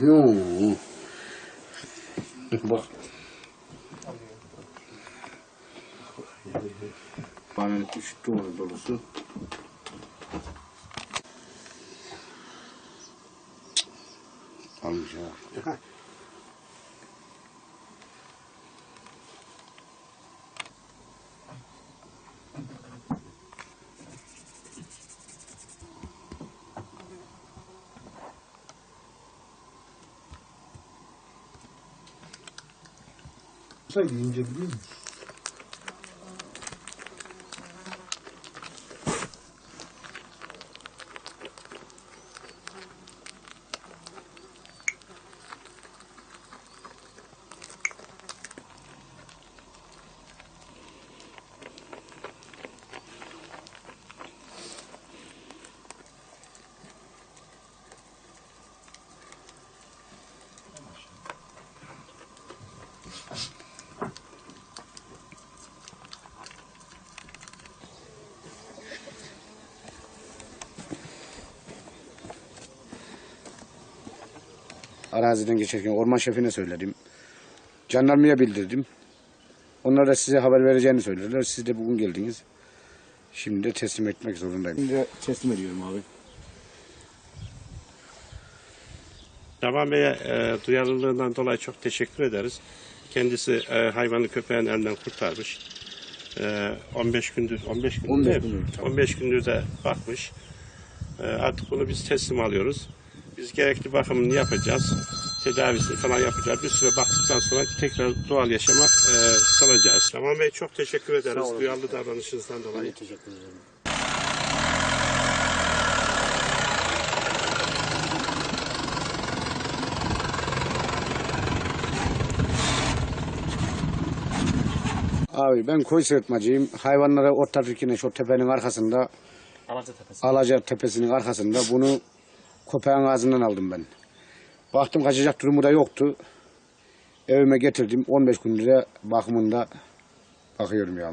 Yoo. Bak. Bana üç doğru dolusu. Almış ha. 这已经结 Araziden geçerken orman şefine söyledim. Jandarmaya bildirdim. Onlar da size haber vereceğini söylediler. Siz de bugün geldiniz. Şimdi de teslim etmek zorundayım. Şimdi teslim ediyorum abi. Şaban Bey'e e, duyarlılığından dolayı çok teşekkür ederiz. Kendisi e, hayvanı köpeğin elinden kurtarmış. E, 15 gündür 15 gündür 15 değil mi? gündür, tamam. 15 gündür de bakmış. E, artık bunu biz teslim alıyoruz. Biz gerekli bakımını yapacağız. Tedavisini falan yapacağız. Bir süre baktıktan sonra tekrar doğal yaşama e, salacağız. Şaban Bey çok teşekkür ederiz olun. duyarlı davranışınızdan dolayı. Teşekkür ederim. Abi ben koy sırtmacıyım. Hayvanlara otlatırken şu tepenin arkasında Alaca Tepesi. Alaca tepesinin arkasında bunu köpeğin ağzından aldım ben. Baktım kaçacak durumu da yoktu. Evime getirdim. 15 gündür de bakımında bakıyorum ya.